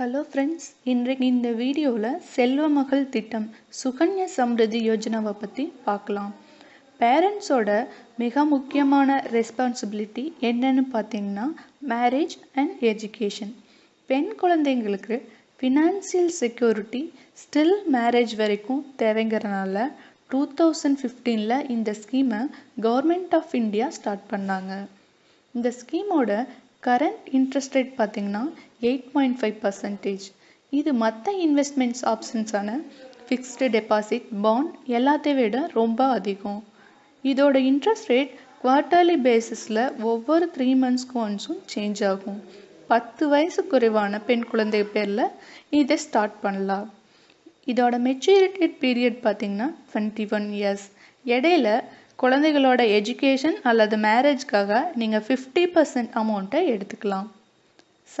Hello friends இன்றைக்கு இந்த வீடியோவில் செல்வ மகள் திட்டம் சுகன்யா சம்ருதி யோஜனாவை பற்றி பார்க்கலாம். பேரண்ட்ஸோட மிக முக்கியமான ரெஸ்பான்சிபிலிட்டி என்னன்னு பார்த்தீங்கன்னா மேரேஜ் அண்ட் எஜுகேஷன் பெண் குழந்தைங்களுக்கு ஃபினான்சியல் செக்யூரிட்டி ஸ்டில் மேரேஜ் வரைக்கும் தேவைங்கிறனால டூ தௌசண்ட் ஃபிஃப்டீனில் இந்த ஸ்கீமை கவர்மெண்ட் ஆஃப் இந்தியா ஸ்டார்ட் பண்ணாங்க. இந்த ஸ்கீமோட கரண்ட் இன்ட்ரெஸ்ட் ரேட் பார்த்திங்கன்னா எயிட் பாயிண்ட் ஃபைவ் பர்சன்டேஜ். இது மற்ற இன்வெஸ்ட்மெண்ட்ஸ் ஆப்ஷன்ஸான ஃபிக்ஸ்டு டெபாசிட் பாண்ட் எல்லாத்தையும் விட ரொம்ப அதிகம். இதோட இன்ட்ரெஸ்ட் ரேட் குவார்ட்டர்லி பேசிஸில் ஒவ்வொரு த்ரீ மந்த்ஸ்க்கு ஒன்ஸும் சேஞ்ச் ஆகும். பத்து வயசு குறைவான பெண் குழந்தை பேரில் இதை ஸ்டார்ட் பண்ணலாம். இதோட மெச்சூரிட்டி பீரியட் பார்த்திங்கன்னா டுவெண்ட்டி ஒன் இயர்ஸ் இடையில குழந்தைகளோட எஜுகேஷன் அல்லது மேரேஜ்க்காக நீங்கள் ஃபிஃப்டி பர்சன்ட் அமௌண்ட்டை எடுத்துக்கலாம்.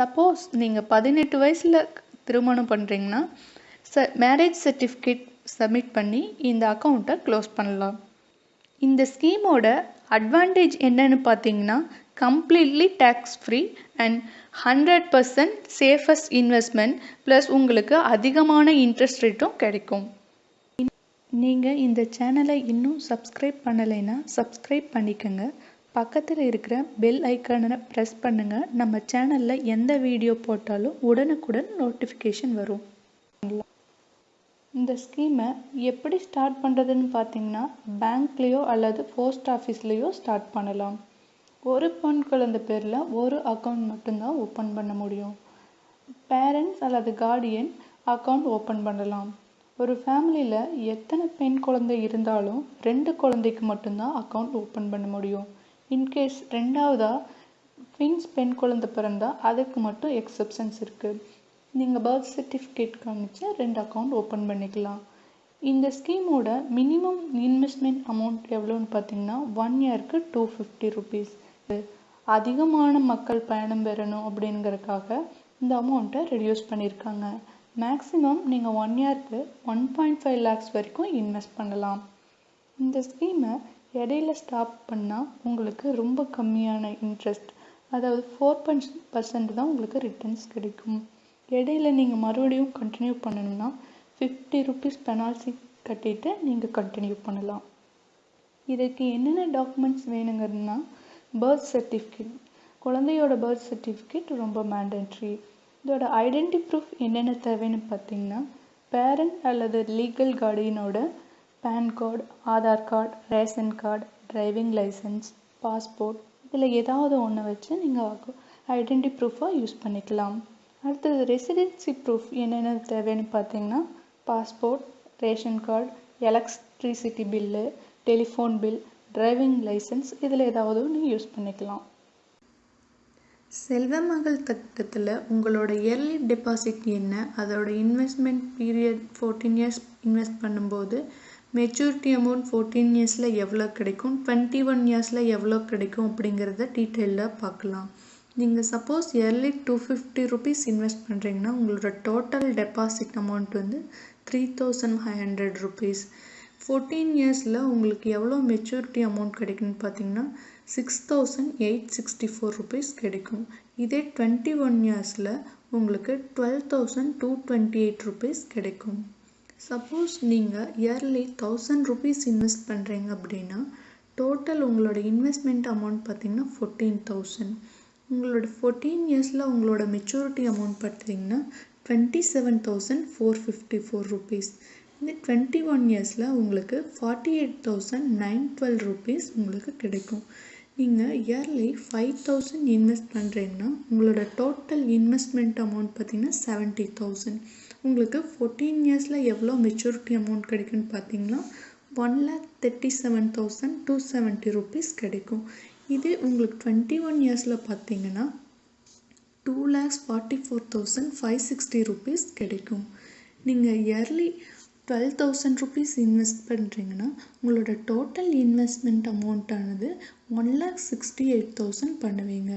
சப்போஸ் நீங்கள் பதினெட்டு வயசில் திருமணம் பண்ணுறீங்கன்னா ச மேரேஜ் சர்டிஃபிகேட் சப்மிட் பண்ணி இந்த அக்கௌண்ட்டை க்ளோஸ் பண்ணலாம். இந்த ஸ்கீமோட அட்வான்டேஜ் என்னன்னு பார்த்தீங்கன்னா completely tax free and hundred percent safest investment plus உங்களுக்கு அதிகமான இன்ட்ரெஸ்ட் ரேட்டும் கிடைக்கும். நீங்கள் இந்த சேனலை இன்னும் சப்ஸ்கிரைப் பண்ணலைன்னா சப்ஸ்கிரைப் பண்ணிக்கோங்க. பக்கத்தில் இருக்கிற பெல் ஐக்கானை ப்ரெஸ் பண்ணுங்கள் நம்ம சேனலில் எந்த வீடியோ போட்டாலும் உடனுக்குடன் நோட்டிஃபிகேஷன் வரும். இந்த ஸ்கீமை எப்படி ஸ்டார்ட் பண்ணுறதுன்னு பார்த்தீங்கன்னா பேங்க்லேயோ அல்லது போஸ்ட் ஆஃபீஸ்லேயோ ஸ்டார்ட் பண்ணலாம். ஒரு பெண் குழந்தை பேரில் ஒரு அக்கௌண்ட் மட்டும்தான் ஓப்பன் பண்ண முடியும். பேரண்ட்ஸ் அல்லது கார்டியன் அக்கௌண்ட் ஓப்பன் பண்ணலாம். ஒரு ஃபேமிலியில் எத்தனை பெண் குழந்தை இருந்தாலும் ரெண்டு குழந்தைக்கு மட்டும்தான் அக்கௌண்ட் ஓப்பன் பண்ண முடியும். இன்கேஸ் ரெண்டாவதாக ட்வின்ஸ் பெண் குழந்தை பிறந்தால் அதுக்கு மட்டும் எக்ஸப்ஷன்ஸ் இருக்குது நீங்கள் பர்த் சர்டிஃபிகேட் காமிச்சு ரெண்டு அக்கௌண்ட் ஓப்பன் பண்ணிக்கலாம். இந்த ஸ்கீமோட மினிமம் இன்வெஸ்ட்மெண்ட் அமௌண்ட் எவ்வளோன்னு பார்த்தீங்கன்னா ஒன் இயருக்கு டூ ஃபிஃப்டி ருபீஸ் அதிகமான மக்கள் பயணம் பெறணும் அப்படிங்கிறக்காக இந்த அமௌண்ட்டை ரெடியூஸ் பண்ணியிருக்காங்க மேக்ஸிமம் நீங்கள் ஒன் இயருக்கு ஒன் பாயிண்ட் ஃபைவ் லேக்ஸ் வரைக்கும் இன்வெஸ்ட் பண்ணலாம். இந்த ஸ்கீமை இடையில ஸ்டாப் பண்ணால் உங்களுக்கு ரொம்ப கம்மியான இன்ட்ரெஸ்ட் அதாவது ஃபோர் பாயிண்ட் பர்சன்ட் தான் உங்களுக்கு ரிட்டர்ன்ஸ் கிடைக்கும். இடையில நீங்கள் மறுபடியும் கண்டினியூ பண்ணணும்னா ஃபிஃப்டி ருபீஸ் பெனால்சி கட்டிட்டு நீங்கள் கண்டினியூ பண்ணலாம். இதுக்கு என்னென்ன டாக்குமெண்ட்ஸ் வேணுங்கிறதுனா பர்த் சர்டிஃபிகேட் குழந்தையோட பர்த் சர்டிஃபிகேட் ரொம்ப மேண்டட்ரி இதோட ஐடென்டி ப்ரூஃப் என்னென்ன தேவைன்னு பார்த்தீங்கன்னா பேரண்ட் அல்லது legal கார்டியனோட PAN card Aadhaar card ration card driving licence passport இதில் ஏதாவது ஒன்று வச்சு நீங்கள் ஐடென்டி ப்ரூஃபாக யூஸ் பண்ணிக்கலாம். அடுத்தது ரெசிடென்சி ப்ரூஃப் என்னென்ன தேவைன்னு பார்த்தீங்கன்னா passport ration card electricity bill telephone bill driving licence இதில் ஏதாவது ஒன்று யூஸ் பண்ணிக்கலாம். செல்வமகள் திட்டத்தில் உங்களோட இயர்லி டெபாசிட் என்ன? அதோட investment period fourteen years invest பண்ணும்போது மெச்சூரிட்டி அமௌண்ட் ஃபோர்டீன் இயர்ஸில் எவ்வளோ கிடைக்கும்? டுவெண்ட்டி ஒன் இயர்ஸில் எவ்வளோ கிடைக்கும் அப்படிங்கிறத டீட்டெயிலாக பார்க்கலாம். நீங்கள் suppose yearly two fifty rupees invest பண்ணுறீங்கன்னா உங்களோட டோட்டல் டெபாசிட் அமௌண்ட் வந்து three thousand five hundred rupees fourteen இயர்ஸில் உங்களுக்கு எவ்வளோ மெச்சூரிட்டி அமௌண்ட் கிடைக்குன்னு பார்த்தீங்கன்னா six thousand eight sixty four rupees கிடைக்கும். இதே டுவெண்ட்டி ஒன் இயர்ஸில் உங்களுக்கு twelve thousand two twenty eight rupees கிடைக்கும். சப்போஸ் நீங்கள் இயர்லி தௌசண்ட் ருபீஸ் இன்வெஸ்ட் பண்ணுறீங்க அப்படின்னா டோட்டல் உங்களோட இன்வெஸ்ட்மெண்ட் அமௌண்ட் பார்த்தீங்கன்னா ஃபோர்டீன் தௌசண்ட் உங்களோட ஃபோர்டீன் இயர்ஸில் உங்களோட மெச்சூரிட்டி அமௌண்ட் பார்த்தீங்கன்னா twenty seven thousand four fifty four rupees இந்த டுவெண்ட்டி ஒன் இயர்ஸில் உங்களுக்கு forty eight thousand nine twelve rupees உங்களுக்கு கிடைக்கும். நீங்கள் இயர்லி ஃபைவ் தௌசண்ட் இன்வெஸ்ட் பண்ணுறீங்கன்னா உங்களோட டோட்டல் இன்வெஸ்ட்மெண்ட் அமௌண்ட் பார்த்தீங்கன்னா செவன்ட்டி தௌசண்ட் உங்களுக்கு ஃபோர்டீன் இயர்ஸில் எவ்வளோ மெச்சூரிட்டி அமௌண்ட் கிடைக்குன்னு பார்த்தீங்கன்னா one lakh thirty seven thousand two seventy rupees கிடைக்கும். இதே உங்களுக்கு டுவெண்ட்டி ஒன் இயர்ஸில் பார்த்தீங்கன்னா two lakhs forty four thousand five sixty rupees கிடைக்கும். நீங்கள் yearly twelve thousand rupees invest பண்ணுறீங்கன்னா உங்களோட total investment அமௌண்ட்டானது one lakh sixty eight thousand பண்ணுவீங்க.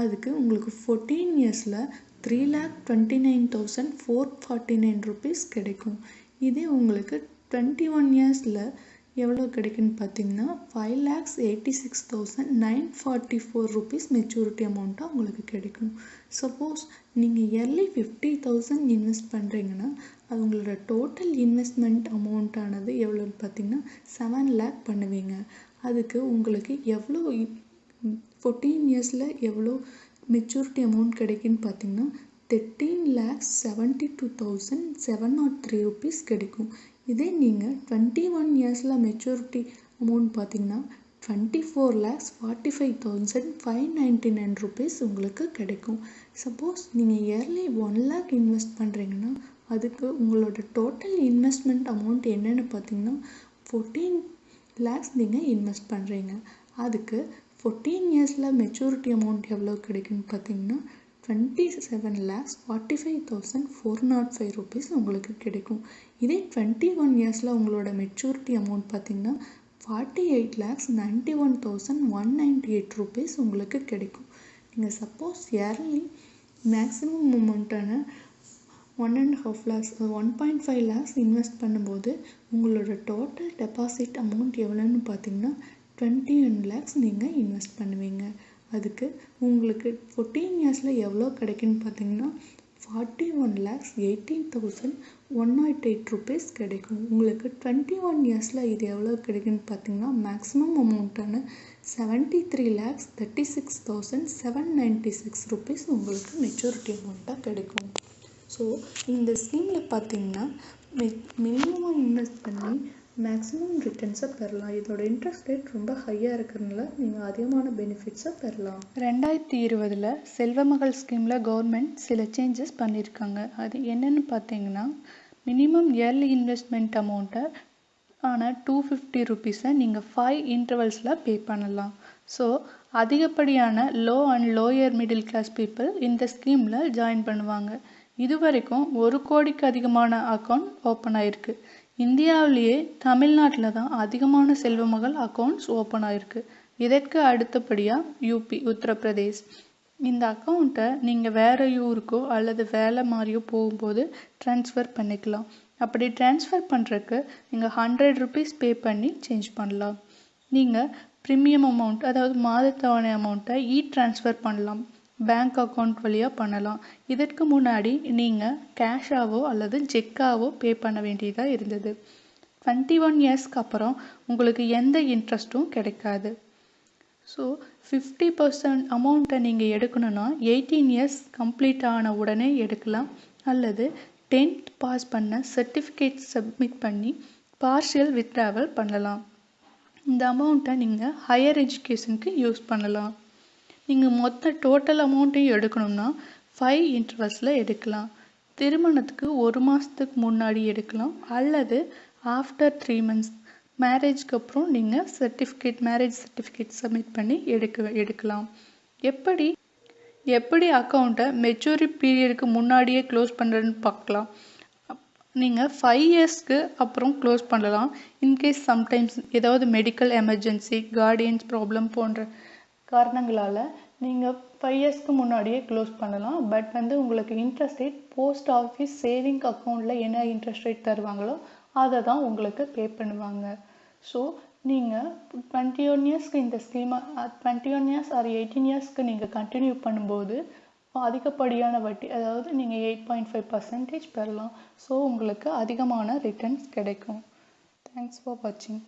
அதுக்கு உங்களுக்கு ஃபோர்டீன் இயர்ஸில் three lakh twenty nine thousand four forty nine rupees கிடைக்கும். இதே உங்களுக்கு டுவெண்ட்டி ஒன் இயர்ஸில் எவ்வளோ கிடைக்குன்னு பார்த்தீங்கன்னா five lakhs eighty six thousand nine forty four rupees maturity அமௌண்ட்டாக உங்களுக்கு கிடைக்கும். சப்போஸ் நீங்கள் இயர்லி ஃபிஃப்டி தௌசண்ட் இன்வெஸ்ட் பண்ணுறீங்கன்னா அது உங்களோட டோட்டல் இன்வெஸ்ட்மெண்ட் அமௌண்ட்டானது எவ்வளோன்னு பார்த்தீங்கன்னா செவன் லேக் பண்ணுவீங்க. அதுக்கு உங்களுக்கு எவ்வளோ ஃபோர்டீன் இயர்ஸில் எவ்வளோ மெச்சூரிட்டி அமௌண்ட் கிடைக்குன்னு பார்த்தீங்கன்னா thirteen lakhs seventy two thousand seven naught three rupees கிடைக்கும். இதே நீங்கள் டுவெண்ட்டி ஒன் இயர்ஸில் மெச்சூரிட்டி அமௌண்ட் பார்த்தீங்கன்னா twenty four lakhs forty five thousand five ninety nine rupees உங்களுக்கு கிடைக்கும். சப்போஸ் நீங்கள் இயர்லி ஒன் லேக் இன்வெஸ்ட் பண்ணுறீங்கன்னா அதுக்கு உங்களோட டோட்டல் இன்வெஸ்ட்மெண்ட் அமௌண்ட் என்னென்னு பார்த்தீங்கன்னா ஃபோர்டீன் லேக்ஸ் நீங்கள் இன்வெஸ்ட் பண்ணுறீங்க அதுக்கு ஃபோர்டீன் இயர்ஸில் மெச்சூரிட்டி அமௌண்ட் எவ்வளோ கிடைக்குன்னு பார்த்தீங்கன்னா twenty seven lakhs forty five thousand four naught five rupees உங்களுக்கு கிடைக்கும். இதே டுவெண்ட்டி ஒன் இயர்ஸில் உங்களோட மெச்சூரிட்டி அமௌண்ட் பார்த்தீங்கன்னா forty eight lakhs ninety one thousand one ninety eight rupees உங்களுக்கு கிடைக்கும் நீங்கள் suppose yearly maximum அமௌண்ட்டான one and half lakhs one point five lakhs invest பண்ணும்போது உங்களோட டோட்டல் டெபாசிட் அமௌண்ட் எவ்வளோன்னு பார்த்தீங்கன்னா டுவெண்ட்டி ஒன் லேக்ஸ் நீங்கள் இன்வெஸ்ட் பண்ணுவீங்க. அதுக்கு உங்களுக்கு ஃபோர்டீன் இயர்ஸில் எவ்வளோ கிடைக்குன்னு பார்த்தீங்கன்னா forty one lakhs eighteen thousand one naught eight rupees கிடைக்கும். உங்களுக்கு டுவெண்ட்டி ஒன் இயர்ஸில் இது எவ்வளோ கிடைக்குன்னு பார்த்தீங்கன்னா maximum அமௌண்ட்டான seventy three lakhs thirty six thousand seven ninety six rupees உங்களுக்கு மெச்சூரிட்டி அமௌண்ட்டாக கிடைக்கும். ஸோ இந்த ஸ்கீமில் பார்த்தீங்கன்னா மினிமமாக இன்வெஸ்ட் பண்ணி மேக்ஸிமம் ரிட்டர்ன்ஸை பெறலாம். இதோட இன்ட்ரெஸ்ட் ரேட் ரொம்ப ஹையாக இருக்கிறதுனால நீங்கள் அதிகமான பெனிஃபிட்ஸை பெறலாம். ரெண்டாயிரத்தி இருபதில் செல்வமகள் ஸ்கீமில் கவர்மெண்ட் சில சேஞ்சஸ் பண்ணியிருக்காங்க அது என்னென்னு பார்த்தீங்கன்னா மினிமம் இயர்லி இன்வெஸ்ட்மெண்ட் அமௌண்ட்டை ஆனால் டூ ஃபிஃப்டி ருபீஸை நீங்கள் ஃபைவ் இன்டர்வல்ஸில் பே பண்ணலாம். ஸோ அதிகப்படியான low and lower middle class people இந்த ஸ்கீமில் ஜாயின் பண்ணுவாங்க. இது வரைக்கும் ஒரு கோடிக்கு அதிகமான அக்கௌண்ட் ஓப்பன் ஆயிருக்கு. இந்தியாவிலேயே தமிழ்நாட்டில் தான் அதிகமான செல்வமகள் அக்கௌண்ட்ஸ் ஓப்பன் ஆயிருக்கு. இதற்கு அடுத்தபடியாக யூபி உத்தரப்பிரதேஷ். இந்த அக்கௌண்ட்டை நீங்கள் வேறு ஊருக்கோ அல்லது வேலை மாதிரியோ போகும்போது ட்ரான்ஸ்ஃபர் பண்ணிக்கலாம். அப்படி ட்ரான்ஸ்ஃபர் பண்ணுறக்கு நீங்கள் ஹண்ட்ரட் ருபீஸ் பே பண்ணி சேஞ்ச் பண்ணலாம். நீங்கள் ப்ரீமியம் அமௌண்ட் அதாவது மாதத்தவணை அமௌண்ட்டை இ ட்ரான்ஸ்ஃபர் பண்ணலாம். பேங்க் அக்கௌண்ட் வழியாக பண்ணலாம். இதற்கு முன்னாடி நீங்கள் கேஷாவோ அல்லது செக்காவோ பே பண்ண வேண்டியதாக இருந்தது. டுவெண்ட்டி ஒன் இயர்ஸ்க்கு அப்புறம் உங்களுக்கு எந்த இன்ட்ரெஸ்ட்டும் கிடைக்காது. ஸோ ஃபிஃப்டி பர்சன்ட் அமௌண்ட்டை நீங்கள் எடுக்கணும்னா எயிட்டீன் இயர்ஸ் கம்ப்ளீட் ஆன உடனே எடுக்கலாம். அல்லது டென்த் பாஸ் பண்ண சர்டிஃபிகேட் சப்மிட் பண்ணி பார்ஷியல் வித்ட்ராவல் பண்ணலாம். இந்த அமௌண்ட்டை நீங்கள் ஹையர் எஜுகேஷனுக்கு யூஸ் பண்ணலாம். நீங்கள் மொத்த டோட்டல் அமௌண்ட்டையும் எடுக்கணும்னா ஃபைவ் இன்ட்ரெஸ்ட்டில் எடுக்கலாம். திருமணத்துக்கு ஒரு மாதத்துக்கு முன்னாடி எடுக்கலாம். அல்லது ஆஃப்டர் த்ரீ மந்த்ஸ் மேரேஜ்க்கு அப்புறம் நீங்கள் சர்டிஃபிகேட் மேரேஜ் சர்டிஃபிகேட் சப்மிட் பண்ணி எடுக்க எடுக்கலாம். எப்படி எப்படி அக்கௌண்ட்டை மெச்சூரி பீரியடுக்கு முன்னாடியே க்ளோஸ் பண்ணுறதுன்னு பார்க்கலாம். நீங்கள் ஃபைவ் இயர்ஸ்க்கு அப்புறம் க்ளோஸ் பண்ணலாம். இன்கேஸ் சம்டைம்ஸ் ஏதாவது மெடிக்கல் எமர்ஜென்சி கார்டியன்ஸ் ப்ராப்ளம் போன்ற காரணங்களால் நீங்கள் ஃபைவ் இயர்ஸ்க்கு முன்னாடியே க்ளோஸ் பண்ணலாம். பட் வந்து உங்களுக்கு interest rate post office saving அக்கௌண்ட்டில் என்ன இன்ட்ரெஸ்ட் ரேட் தருவாங்களோ அதை தான் உங்களுக்கு பே பண்ணுவாங்க. ஸோ நீங்கள் டுவெண்ட்டி ஒன் இயர்ஸ்க்கு இந்த ஸ்கீமை twenty one years or eighteen இயர்ஸ்க்கு நீங்கள் கண்டினியூ பண்ணும்போது அதிகப்படியான வட்டி அதாவது நீங்கள் எயிட் பாயிண்ட் ஃபைவ் பர்சன்டேஜ் பெறலாம். ஸோ உங்களுக்கு அதிகமான ரிட்டர்ன்ஸ் கிடைக்கும். தேங்க்ஸ் ஃபார் வாட்சிங்